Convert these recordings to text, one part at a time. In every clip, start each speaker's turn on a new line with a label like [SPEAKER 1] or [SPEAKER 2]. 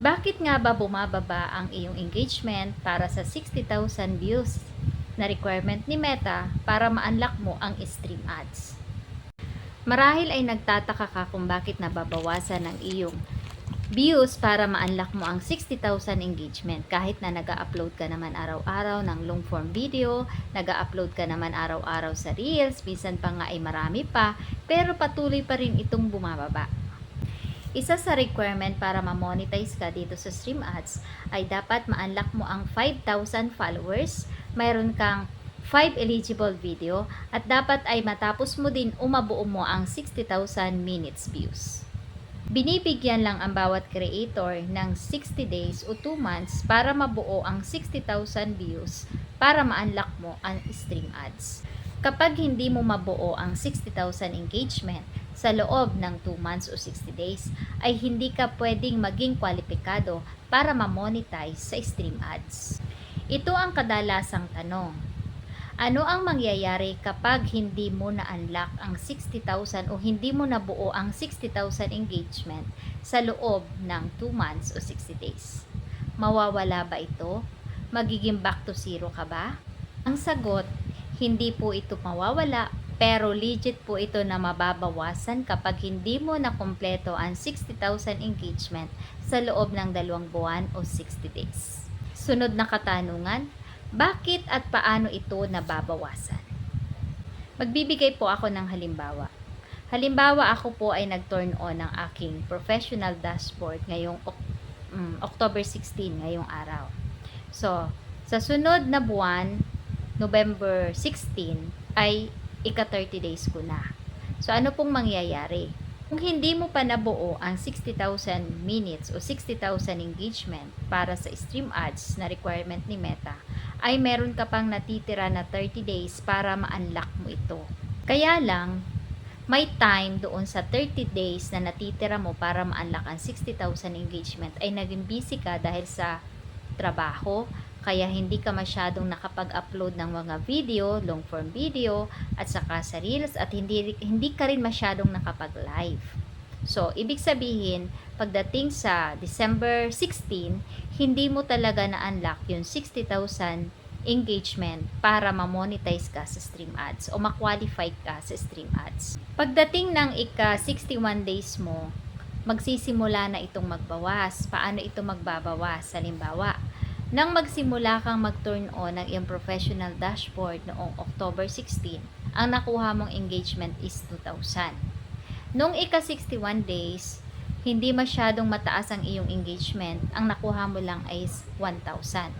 [SPEAKER 1] Bakit nga ba bumababa ang iyong engagement para sa 60,000 views na requirement ni Meta para ma-unlock mo ang stream ads? Marahil ay nagtataka ka kung bakit nababawasan ang iyong views para ma-unlock mo ang 60,000 engagement kahit na nag-upload ka naman araw-araw ng long form video, nag-upload ka naman araw-araw sa reels, minsan pa nga ay marami pa, pero patuloy pa rin itong bumababa. Isa sa requirement para ma-monetize ka dito sa Stream Ads ay dapat ma-unlock mo ang 5,000 followers, mayroon kang 5 eligible video, at dapat ay matapos mo din umabuo mo ang 60,000 minutes views. Binibigyan lang ang bawat creator ng 60 days o 2 months para mabuo ang 60,000 views para ma-unlock mo ang stream ads. Kapag hindi mo mabuo ang 60,000 engagement sa loob ng 2 months o 60 days, ay hindi ka pwedeng maging kwalipikado para ma-monetize sa stream ads. Ito ang kadalasang tanong. Ano ang mangyayari kapag hindi mo na-unlock ang 60,000 o hindi mo nabuo ang 60,000 engagement sa loob ng 2 months o 60 days? Mawawala ba ito? Magiging back to zero ka ba? Ang sagot, hindi po ito mawawala pero legit po ito na mababawasan kapag hindi mo na kompleto ang 60,000 engagement sa loob ng dalawang buwan o 60 days. Sunod na katanungan, bakit at paano ito nababawasan? Magbibigay po ako ng halimbawa. Halimbawa, ako po ay nag-turn on ng aking professional dashboard ngayong mm, October 16, ngayong araw. So, sa sunod na buwan, November 16, ay ika-30 days ko na. So, ano pong mangyayari? Kung hindi mo pa nabuo ang 60,000 minutes o 60,000 engagement para sa stream ads na requirement ni Meta, ay meron ka pang natitira na 30 days para ma-unlock mo ito. Kaya lang, may time doon sa 30 days na natitira mo para ma-unlock ang 60,000 engagement ay naging busy ka dahil sa trabaho, kaya hindi ka masyadong nakapag-upload ng mga video, long form video, at saka sa reels at hindi, hindi ka rin masyadong nakapag-live. So, ibig sabihin, pagdating sa December 16, hindi mo talaga na-unlock yung 60,000 engagement para ma-monetize ka sa stream ads o ma-qualify ka sa stream ads. Pagdating ng ika 61 days mo, magsisimula na itong magbawas. Paano ito magbabawas? Halimbawa, nang magsimula kang mag-turn on ng iyong professional dashboard noong October 16, ang nakuha mong engagement is 2,000. Nung ika-61 days, hindi masyadong mataas ang iyong engagement, ang nakuha mo lang is 1,000.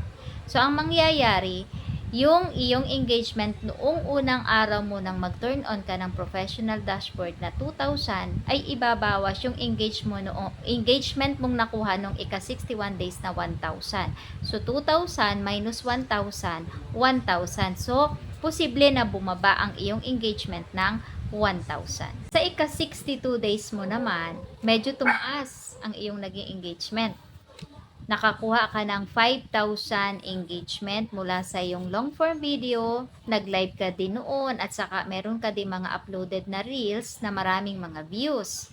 [SPEAKER 1] So, ang mangyayari, yung iyong engagement noong unang araw mo nang mag-turn on ka ng professional dashboard na 2,000 ay ibabawas yung engage mo noong, engagement mong nakuha nung ika-61 days na 1,000. So, 2,000 minus 1,000, 1,000. So, posible na bumaba ang iyong engagement ng 1,000. Sa ika-62 days mo naman, medyo tumaas ang iyong naging engagement nakakuha ka ng 5,000 engagement mula sa iyong long form video, nag-live ka din noon at saka meron ka din mga uploaded na reels na maraming mga views.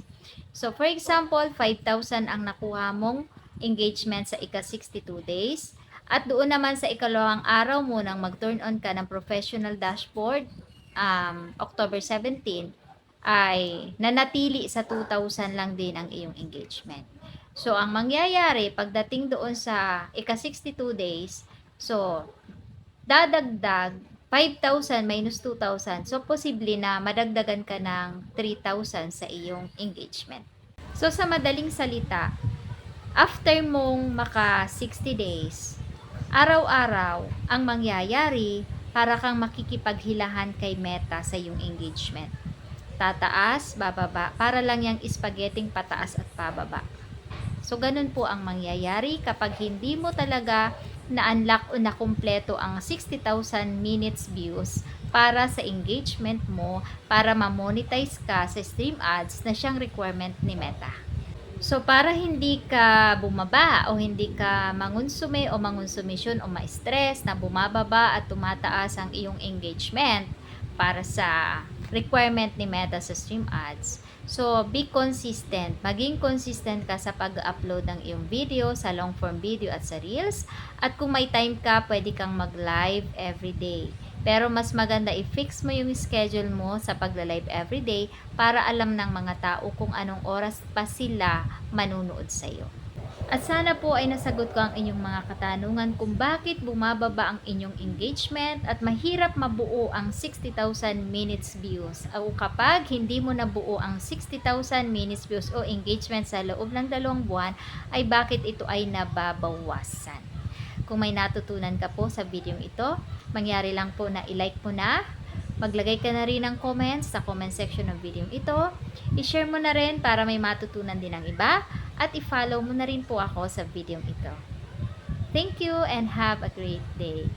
[SPEAKER 1] So for example, 5,000 ang nakuha mong engagement sa ika-62 days at doon naman sa ikalawang araw mo nang mag-turn on ka ng professional dashboard, um, October 17, ay nanatili sa 2,000 lang din ang iyong engagement. So, ang mangyayari, pagdating doon sa ika-62 days, so, dadagdag 5,000 minus 2,000. So, posible na madagdagan ka ng 3,000 sa iyong engagement. So, sa madaling salita, after mong maka 60 days, araw-araw, ang mangyayari, para kang makikipaghilahan kay Meta sa iyong engagement. Tataas, bababa, para lang yung spaghetting pataas at pababa. So, ganun po ang mangyayari kapag hindi mo talaga na-unlock o nakumpleto ang 60,000 minutes views para sa engagement mo para ma-monetize ka sa stream ads na siyang requirement ni Meta. So, para hindi ka bumaba o hindi ka mangonsume o mangonsumisyon o ma-stress na bumababa at tumataas ang iyong engagement para sa requirement ni Meta sa stream ads. So, be consistent. Maging consistent ka sa pag-upload ng iyong video, sa long form video at sa Reels. At kung may time ka, pwede kang mag-live everyday. Pero mas maganda i-fix mo yung schedule mo sa pagla-live everyday para alam ng mga tao kung anong oras pa sila manunood sa'yo. At sana po ay nasagot ko ang inyong mga katanungan kung bakit bumababa ang inyong engagement at mahirap mabuo ang 60,000 minutes views. O kapag hindi mo nabuo ang 60,000 minutes views o engagement sa loob ng dalawang buwan, ay bakit ito ay nababawasan. Kung may natutunan ka po sa video ito, mangyari lang po na i-like mo na, maglagay ka na rin ng comments sa comment section ng video ito, i-share mo na rin para may matutunan din ng iba, at i-follow mo na rin po ako sa video ito. Thank you and have a great day.